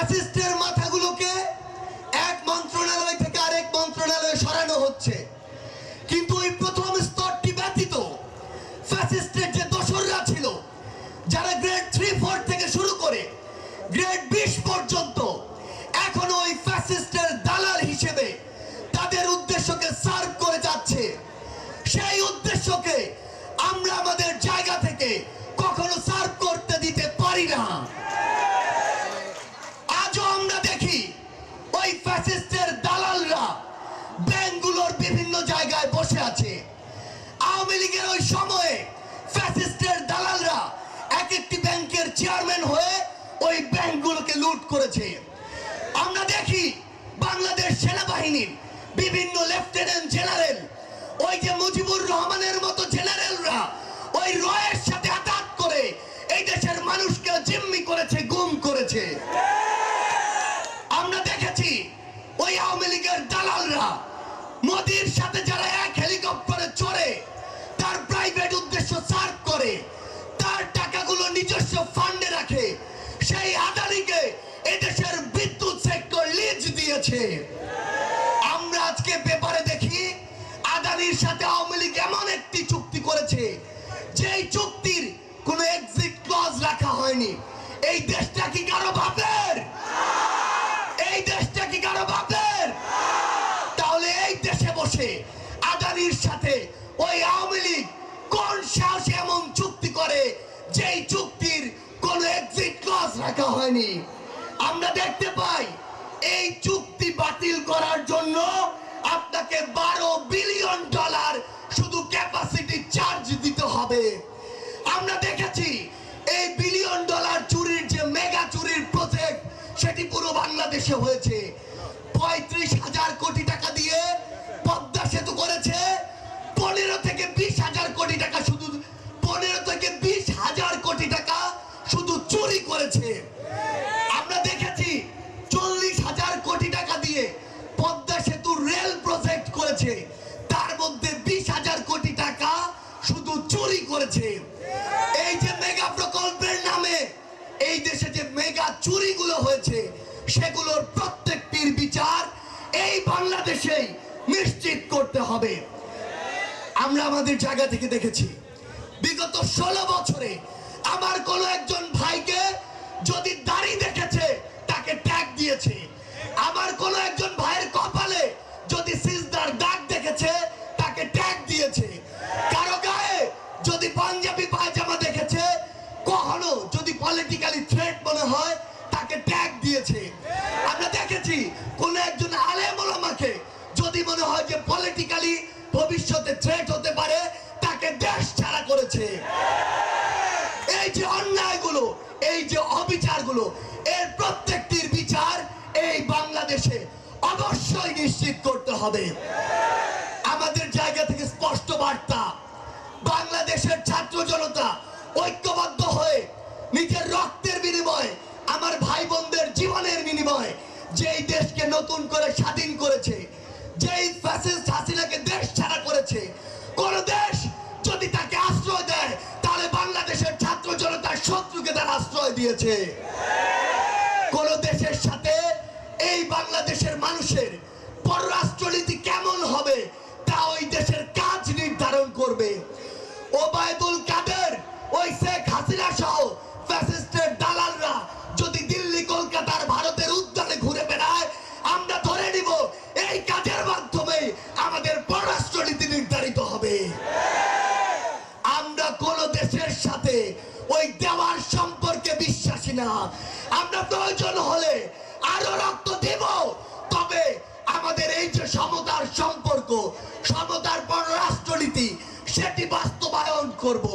ফ্যাসিস্টের মাথাগুলোকে এক মন্ত্রণালয় থেকে আরেক মন্ত্রণালয়ে সরানো হচ্ছে। কিন্তু ওই প্রথম স্তরটি ব্যতীত ফ্যাসিস্টের যে দোসররা ছিল, যারা গ্রেড থ্রি, ফোর থেকে শুরু করে গ্রেড বিশ পর্যন্ত, এখনও ওই ফ্যাসিস্টের দালাল হিসেবে তাদের উদ্দেশ্যকে সার্ভ করে যাচ্ছে। সেই উদ্দেশ্যকে আমরা আমাদের ফ্যাসিস্টের দালালরা ব্যাংকগুলোর বিভিন্ন জায়গায় বসে আছে। আওয়ামী লীগের ওই সময়ে ফ্যাসিস্টের দালালরা এক একটি ব্যাংকের চেয়ারম্যান হয়ে ওই ব্যাংকগুলোকে লুট করেছে। আমরা দেখি বাংলাদেশ সেনাবাহিনীর বিভিন্ন লেফটেন্যান্ট জেনারেল, ওই যে মুজিবুর রহমানের মতো জেনারেলরা ওই রয়ের সাথে আঘাত করে এই দেশের মানুষকে জিম্মি করেছে, গুম করেছে। নিজস্ব ফান্ডে রাখে। সেই আদানিকে এদেশের বিদ্যুৎ সেক্টর লিজ দিয়েছে। আমরা আজকে পেপারে দেখি, আদানির সাথে আওয়ামী লীগ এমন একটি চুক্তি করেছে, যেই চুক্তির কোনো এক্সিট ক্লজ রাখা হয়নি। এই দেশটা কি কারও রাখা হয়নি। আমরা দেখতে পাই এই চুক্তি বাতিল করার জন্য আপনাকে বারো বিলিয়ন ডলার শুধু ক্যাপাসিটি চার্জ দিতে হবে। আমরা দেখেছি এই বিলিয়ন ডলার চুরির যে মেগা চুরির প্রজেক্ট সেটি পুরো বাংলাদেশে হয়েছে। পঁয়ত্রিশ হাজার কোটি চুরি করেছে। আমরা দেখেছি চল্লিশ হাজার কোটি টাকা দিয়ে পদ্মা সেতু রেল প্রজেক্ট করেছে। তার মধ্যে বিশ হাজার কোটি টাকা শুধু চুরি করেছে। এই যে মেগা প্রকল্পের নামে এই দেশে যে মেগা চুরিগুলো হয়েছে, সেগুলোর প্রত্যেকটির বিচার এই বাংলাদেশেই নিশ্চিত করতে হবে। আমরা আমাদের জায়গা থেকে দেখেছি, বিগত ষোলো বছরে আমার কোনো একজন ভাইকে যদি দাড়ি দেখেছে, তাকে ট্যাগ দিয়েছে। আমার কোনো একজন ভাইয়ের কপালে যদি সিজদার দাগ দেখেছে, তাকে ট্যাগ দিয়েছে। কারও গায়ে যদি পাঞ্জাবি পায়জামা দেখেছে, কখনো যদি পলিটিক্যালি থ্রেট মনে হয়, তাকে ট্যাগ দিয়েছে। আমরা দেখেছি কোন একজন আলেম ওলামাকে যদি মনে হয় যে পলিটিক্যালি ভবিষ্যতে থ্রেট এই যে অন্যায়গুলো, এই যে অবিচারগুলো, এর প্রত্যেকটির বিচার এই বাংলাদেশে অবশ্যই নিশ্চিত করতে হবে। আমাদের জায়গা থেকে স্পষ্ট বার্তা, বাংলাদেশের ছাত্র জনতা ঐক্যবদ্ধ হয়ে নিজের রক্তের বিনিময়ে, আমার ভাই বোনদের জীবনের বিনিময়ে যেই দেশকে নতুন করে স্বাধীন করেছে, যেই ফ্যাসিস্ট কোন দেশের সাথে, এই বাংলাদেশের মানুষের পররাষ্ট্রনীতি কেমন হবে, তা ওই দেশের কাজ নির্ধারণ করবে। ওবায়দুল কাদের, ওই শেখ হাসিনা সহ ফ্যাসিস্টের দালালরা যদি দিল্লি কলকাতার ভারতের উদ্যানে ঘুরে বেড়ায়, আমরা ধরে নিব এই কাজের মাধ্যমে আমাদের পররাষ্ট্রনীতি নির্ধারিত হবে। আমরা কোন দেশের সাথে না। আমরা প্রয়োজন হলে আরও রক্ত দেব। তবে আমাদের এই যে সমতার সম্পর্ক, সমতার পররাষ্ট্রনীতি, সেটি বাস্তবায়ন করব।